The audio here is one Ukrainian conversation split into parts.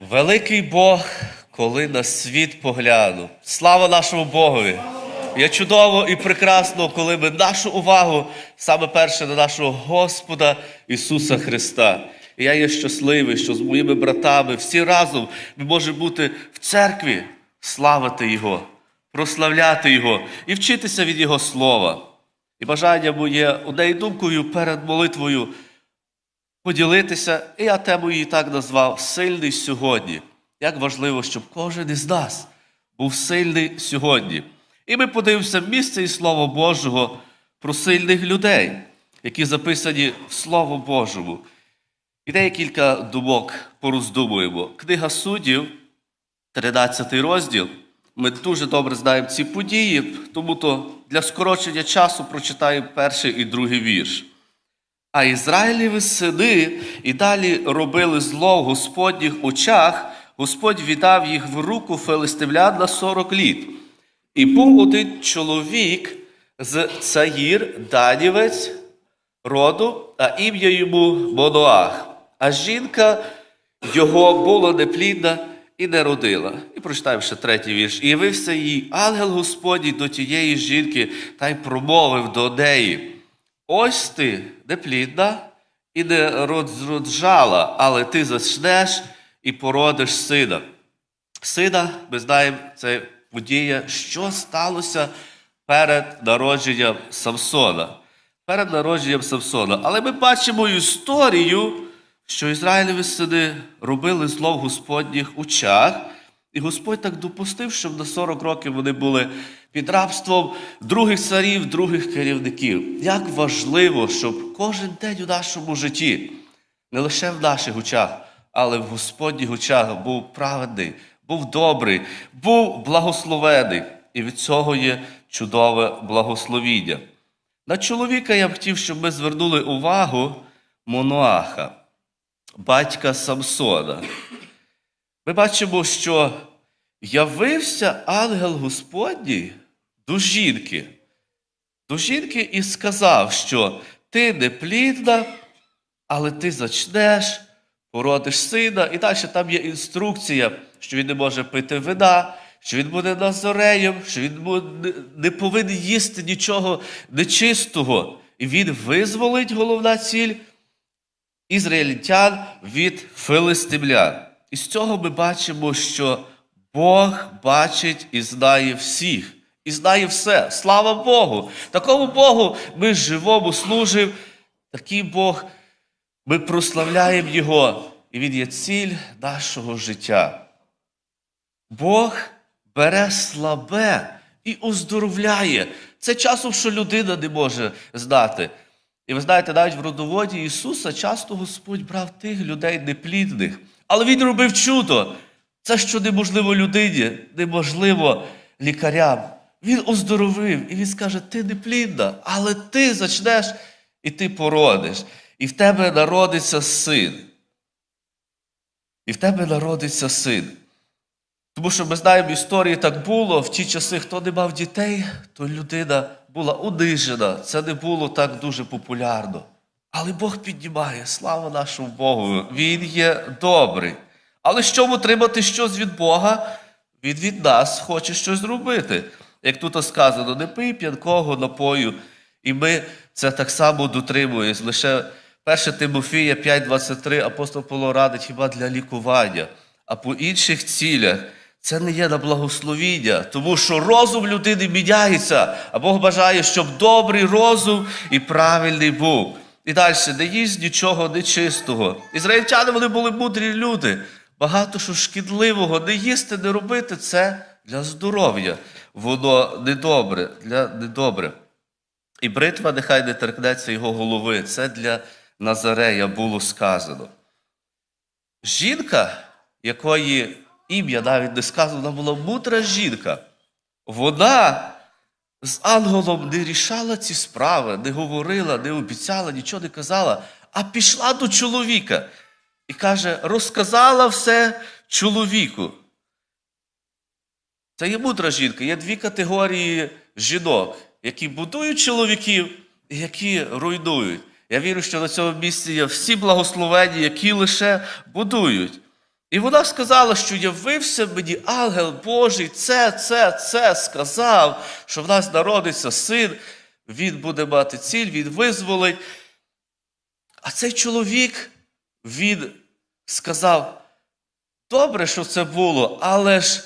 Великий Бог, коли на світ погляну. Слава нашому Богові! Є чудово і прекрасно, коли ми нашу увагу саме перше на нашого Господа Ісуса Христа. І я є щасливий, що з моїми братами всі разом ми можемо бути в церкві, славити Його, прославляти Його і вчитися від Його Слова. І бажання моє однією думкою перед молитвою поділитися, і я тему її так назвав Сильний сьогодні. Як важливо, щоб кожен із нас був сильний сьогодні. І ми подивимося місце і Слово Божого про сильних людей, які записані в Слово Божому. І декілька думок пороздумуємо. Книга суддів, 13 розділ. Ми дуже добре знаємо ці події, тому то для скорочення часу прочитаємо перший і другий вірш. А Ізраїлеві сини і далі робили зло в Господніх очах, Господь віддав їх в руку филистимлян на 40 літ. І був один чоловік з Цаїр, Данівець, роду, а ім'я йому Моноах. А жінка його була неплідна і не родила. І прочитаємо ще третій вірш. І явився їй ангел Господній до тієї жінки та й промовив до неї. Ось ти неплідна і не роджала, але ти зачнеш і породиш сина. Сина, ми знаємо, це подія, що сталося перед народженням Самсона. Перед народженням Самсона. Але ми бачимо історію, що Ізраїлеві сини робили зло в Господніх очах, і Господь так допустив, щоб на 40 років вони були під рабством других царів, других керівників. Як важливо, щоб кожен день у нашому житті, не лише в наших очах, але в Господніх очах був праведний, був добрий, був благословений. І від цього є чудове благословіння. На чоловіка я б хотів, щоб ми звернули увагу Моноаха, батька Самсона. Ми бачимо, що явився ангел Господній до жінки, до жінки і сказав, що ти не плідна, але ти зачнеш, породиш сина. І далі там є інструкція, що він не може пити вина, що він буде назореєм, що він не повинен їсти нічого нечистого. І він визволить головна ціль ізраїльтян від филистимлян. І з цього ми бачимо, що Бог бачить і знає всіх, і знає все. Слава Богу! Такому Богу ми живому служимо, такий Бог, ми прославляємо Його, і Він є ціль нашого життя. Бог бере слабе і оздоровляє. Це часом, що людина не може знати. І ви знаєте, навіть в родоводі Ісуса часто Господь брав тих людей неплідних. Але Він робив чудо. Це, що неможливо людині, неможливо лікарям. Він оздоровив, і він скаже: ти неплідна, але ти зачнеш і ти породиш. І в тебе народиться син. І в тебе народиться син. Тому що ми знаємо, в історії так було, в ті часи, хто не мав дітей, то людина була унижена. Це не було так дуже популярно. Але Бог піднімає, слава нашому Богу. Він є добрий. Але щоб отримати щось від Бога, він від нас хоче щось зробити. Як тут сказано, не пий п'янкого напою. І ми це так само дотримуємось. Лише 1 Тимофія 5,23 апостол Павло радить хіба для лікування, а по інших цілях. Це не є на благословіння, тому що розум людини міняється, а Бог бажає, щоб добрий розум і правильний був. І далі не їсть нічого нечистого. Ізраїльтяни вони були мудрі люди. Багато що шкідливого не їсти, не робити це для здоров'я. Воно недобре, для недобре. І бритва нехай не торкнеться його голови. Це для Назарея було сказано. Жінка, якої ім'я навіть не сказано, вона була мудра жінка. Вона з ангелом не рішала ці справи, не говорила, не обіцяла, нічого не казала, а пішла до чоловіка і каже: розказала все чоловіку. Це є мудра жінка. Є дві категорії жінок, які будують чоловіків і які руйнують. Я вірю, що на цьому місці є всі благословені, які лише будують. І вона сказала, що явився мені ангел Божий, це, це, це сказав, що в нас народиться син, він буде мати ціль, він визволить. А цей чоловік, він сказав, добре, що це було, але ж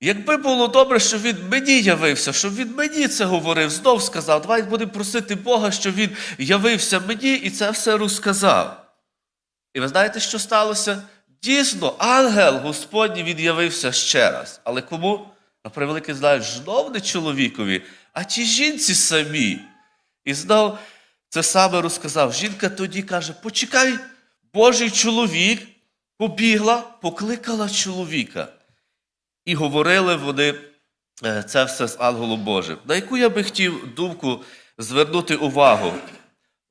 якби було добре, щоб він мені явився, щоб він мені це говорив, знов сказав, давай будемо просити Бога, щоб він явився мені і це все розказав. І ви знаєте, що сталося? Дійсно, ангел Господній він явився ще раз. Але кому? На превеликий знаю, знов не чоловікові, а ті жінці самі. І знов це саме розказав. Жінка тоді каже: почекай, Божий чоловік побігла, покликала чоловіка. І говорили вони е, це все з ангелом Божим. На яку я би хотів думку звернути увагу?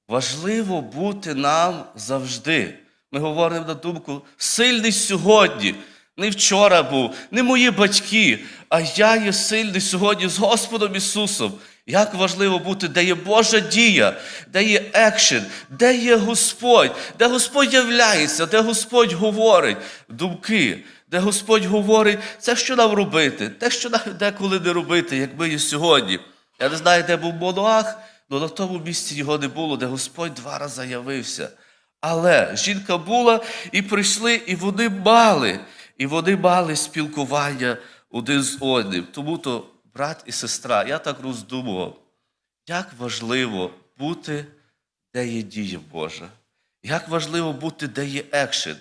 Важливо бути нам завжди. Ми говоримо на думку сильний сьогодні. Не вчора був, не мої батьки, а я є сильний сьогодні з Господом Ісусом. Як важливо бути, де є Божа дія, де є екшен, де є Господь, де Господь являється, де Господь говорить думки, де Господь говорить це, що нам робити, те, що нам деколи не робити, як ми є сьогодні. Я не знаю, де був Монуах, але на тому місці його не було, де Господь два рази явився. Але жінка була, і прийшли, і вони мали, і вони мали спілкування один з одним. Тому то, брат і сестра, я так роздумував, як важливо бути, де є дія Божа. Як важливо бути, де є екшен.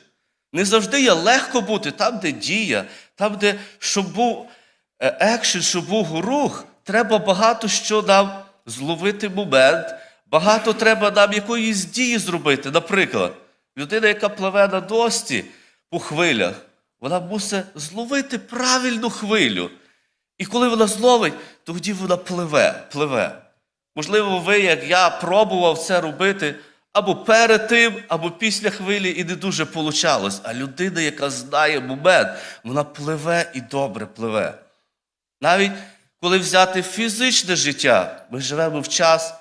Не завжди є легко бути там, де дія, там, де щоб був е, екшен, щоб був рух, треба багато що нам зловити момент. Багато треба нам якоїсь дії зробити. Наприклад, людина, яка пливе на дості по хвилях, вона мусить зловити правильну хвилю. І коли вона зловить, тоді вона пливе, пливе. Можливо, ви, як я, пробував це робити або перед тим, або після хвилі, і не дуже получалось. А людина, яка знає момент, вона пливе і добре пливе. Навіть коли взяти фізичне життя, ми живемо в час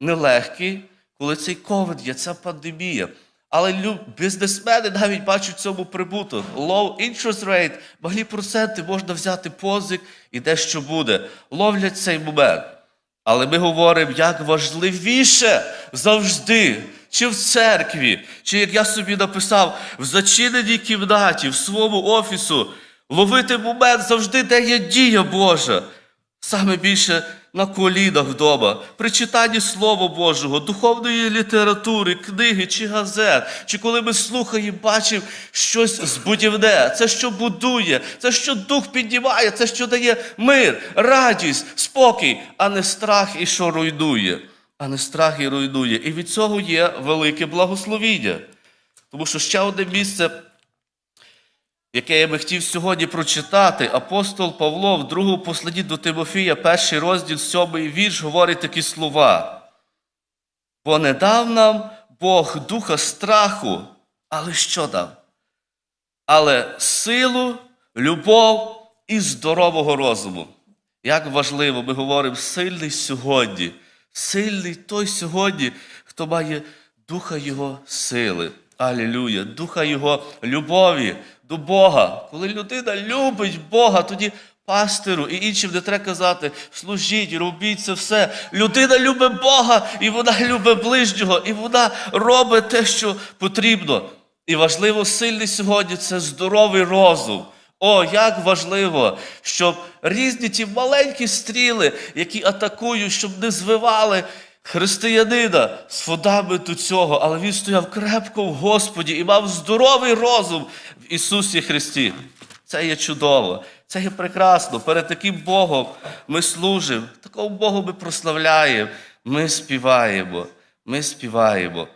нелегкий, коли цей ковід є, ця пандемія. Але бізнесмени навіть бачать в цьому прибуток. Low interest rate, малі проценти можна взяти позик і дещо буде. Ловлять цей момент. Але ми говоримо, як важливіше завжди, чи в церкві, чи як я собі написав, в зачиненій кімнаті, в своєму офісу, ловити момент завжди, де є дія Божа. Саме більше на колінах вдома, при читанні Слова Божого, духовної літератури, книги чи газет, чи коли ми слухаємо, бачимо щось збудівне, це що будує, це що дух піднімає, це що дає мир, радість, спокій, а не страх і що руйнує, а не страх і руйнує. І від цього є велике благословіння. Тому що ще одне місце яке я би хотів сьогодні прочитати, апостол Павло в другому посланні до Тимофія, перший розділ, сьомий вірш, говорить такі слова. Бо не дав нам Бог духа страху, але що дав? Але силу, любов і здорового розуму. Як важливо, ми говоримо сильний сьогодні, сильний той сьогодні, хто має духа Його сили. Алілюя, духа Його любові до Бога. Коли людина любить Бога, тоді пастиру і іншим не треба казати, служіть, робіть це все. Людина любить Бога, і вона любить ближнього, і вона робить те, що потрібно. І важливо, сильний сьогодні це здоровий розум. О, як важливо, щоб різні ті маленькі стріли, які атакують, щоб не звивали християнина з фундаменту цього, але він стояв крепко в Господі і мав здоровий розум Ісусі Христі. Це є чудово, це є прекрасно. Перед таким Богом ми служимо, такого Богу ми прославляємо, ми співаємо, ми співаємо.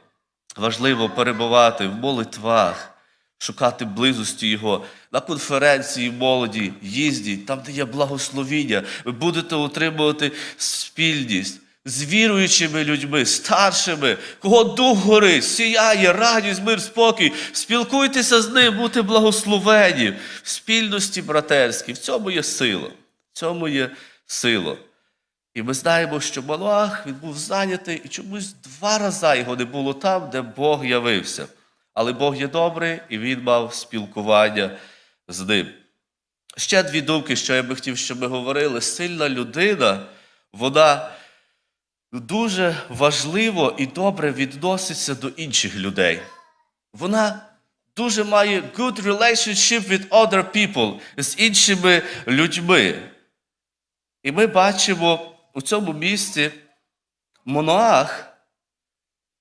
Важливо перебувати в молитвах, шукати близості Його. На конференції молоді їздіть, там, де є благословіння, ви будете отримувати спільність з віруючими людьми, старшими, кого дух горить, сіяє, радість, мир, спокій. Спілкуйтеся з ним, будьте благословені в спільності братерській. В цьому є сила. В цьому є сила. І ми знаємо, що Малах він був зайнятий, і чомусь два рази його не було там, де Бог явився. Але Бог є добрий, і він мав спілкування з ним. Ще дві думки, що я би хотів, щоб ми говорили. Сильна людина, вона дуже важливо і добре відноситься до інших людей. Вона дуже має good relationship with other people, з іншими людьми. І ми бачимо у цьому місці Моноах,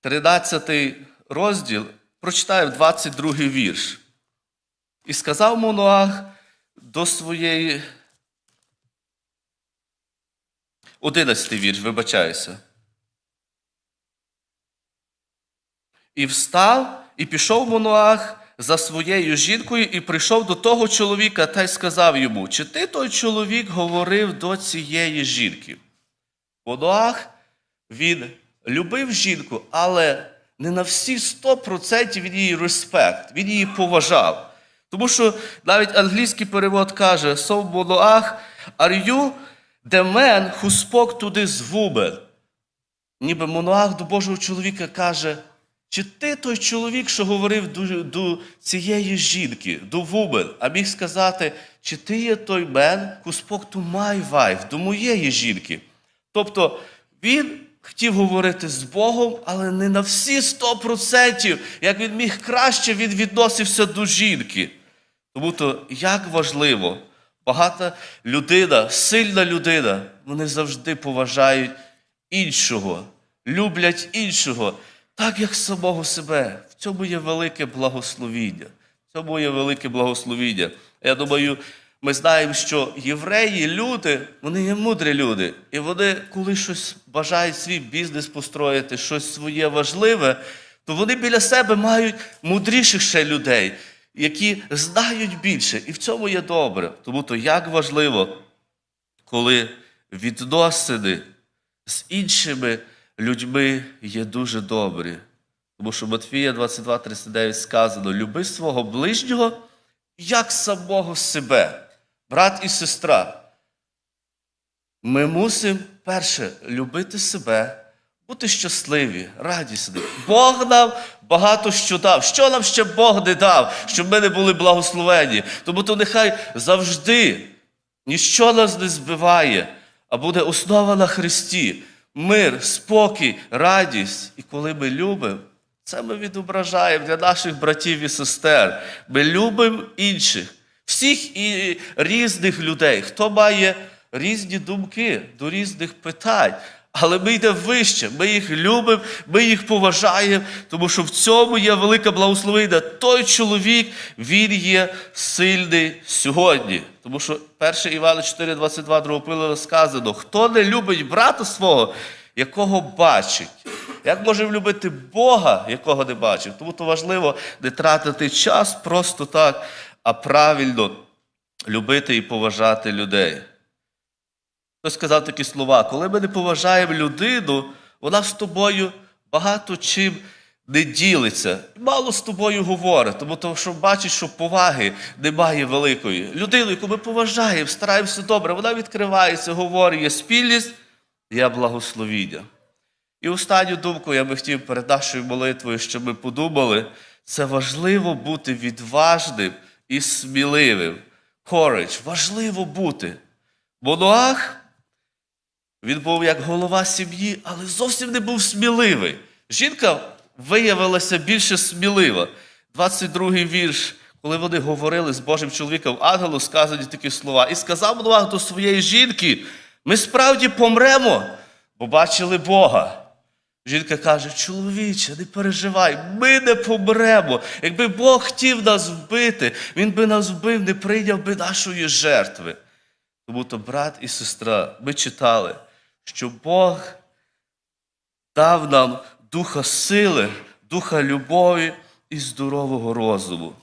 13 розділ, прочитаю 22 вірш. І сказав Моноах до своєї. 11 вірш, вибачаюся. І встав, і пішов Монуах за своєю жінкою, і прийшов до того чоловіка та й сказав йому: Чи ти той чоловік говорив до цієї жінки? Монуах, він любив жінку, але не на всі 100% він її респект, він її поважав. Тому що навіть англійський перевод каже: So Monoach, are you the man who spoke to? Ніби Моноах до Божого чоловіка каже, чи ти той чоловік, що говорив до, до цієї жінки, до вумен, а міг сказати, чи ти є той мен, spoke to my wife, до моєї жінки. Тобто він хотів говорити з Богом, але не на всі 100%, як він міг краще, він відносився до жінки. Тому то як важливо, багата людина, сильна людина, вони завжди поважають іншого, люблять іншого, так як самого себе. В цьому є велике благословіння. В цьому є велике благословіння. Я думаю, ми знаємо, що євреї, люди, вони є мудрі люди. І вони, коли щось бажають свій бізнес построїти, щось своє важливе, то вони біля себе мають мудріших ще людей, які знають більше. І в цьому є добре. Тому то як важливо, коли відносини з іншими людьми є дуже добрі. Тому що Матфія 22,39 сказано: люби свого ближнього як самого себе, брат і сестра. Ми мусимо перше любити себе, бути щасливі, радісні. Бог нам багато що дав. Що нам ще Бог не дав, щоб ми не були благословені? Тому то нехай завжди ніщо нас не збиває, а буде основа на Христі. Мир, спокій, радість. І коли ми любимо, це ми відображаємо для наших братів і сестер. Ми любимо інших, всіх і різних людей, хто має різні думки до різних питань. Але ми йдемо вище, ми їх любимо, ми їх поважаємо, тому що в цьому є велика благословення. Той чоловік, він є сильний сьогодні. Тому що 1 Івана 4,22 другопилено сказано: хто не любить брата свого, якого бачить. Як можемо любити Бога, якого не бачив? Тому то важливо не тратити час просто так, а правильно любити і поважати людей. Хтось сказав такі слова, коли ми не поважаємо людину, вона з тобою багато чим не ділиться. Мало з тобою говорить, тому то, що бачить, що поваги немає великої. Людину, яку ми поважаємо, стараємося добре, вона відкривається, говорить, є спільність, є благословіння. І останню думку я би хотів перед нашою молитвою, щоб ми подумали, це важливо бути відважним і сміливим. Courage, важливо бути. Монуах, він був як голова сім'ї, але зовсім не був сміливий. Жінка виявилася більше смілива. 22-й вірш, коли вони говорили з Божим чоловіком ангелу, сказані такі слова. І сказав Монуах до своєї жінки: ми справді помремо, бо бачили Бога. Жінка каже: чоловіче, не переживай, ми не помремо. Якби Бог хотів нас вбити, Він би нас вбив, не прийняв би нашої жертви. Тому то, брат і сестра, ми читали, що Бог дав нам духа сили, духа любові і здорового розуму.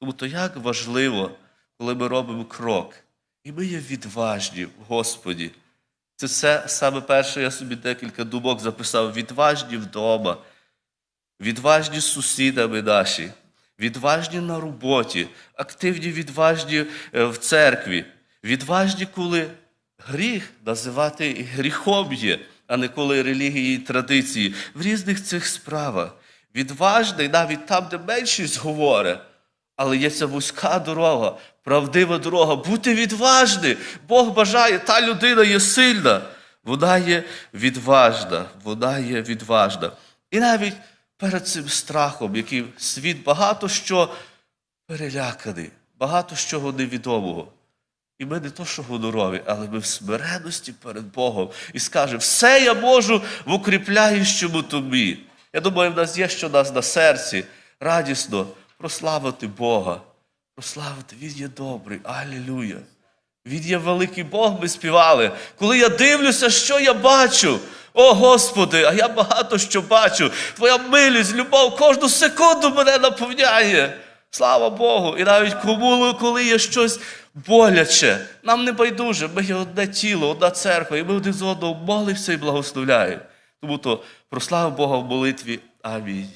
Тому то як важливо, коли ми робимо крок, і ми є відважні в Господі. Це все саме перше, я собі декілька думок записав. Відважні вдома, відважні з сусідами наші, відважні на роботі, активні, відважні е, в церкві, відважні, коли гріх називати гріхом є, а не коли релігії і традиції в різних цих справах. відважний навіть там, де меншість говорить. Але є ця вузька дорога, правдива дорога. Бути відважним. Бог бажає, та людина є сильна. Вона є відважна, вона є відважна. І навіть перед цим страхом, який світ багато що переляканий, багато чого невідомого. І ми не то, що гонорові, але ми в смиреності перед Богом і скажемо, все я можу в укріпляючому тобі. Я думаю, в нас є що в нас на серці радісно прославити Бога. Прославити, Він є добрий. Алілюя. Він є великий Бог, ми співали. Коли я дивлюся, що я бачу. О Господи, а я багато що бачу. Твоя милість, любов кожну секунду мене наповняє. Слава Богу! І навіть кому, коли є щось боляче, нам не байдуже, ми є одне тіло, одна церква, і ми один з одного молився і благословляємо. Тому то прослава Бога в молитві. Амінь.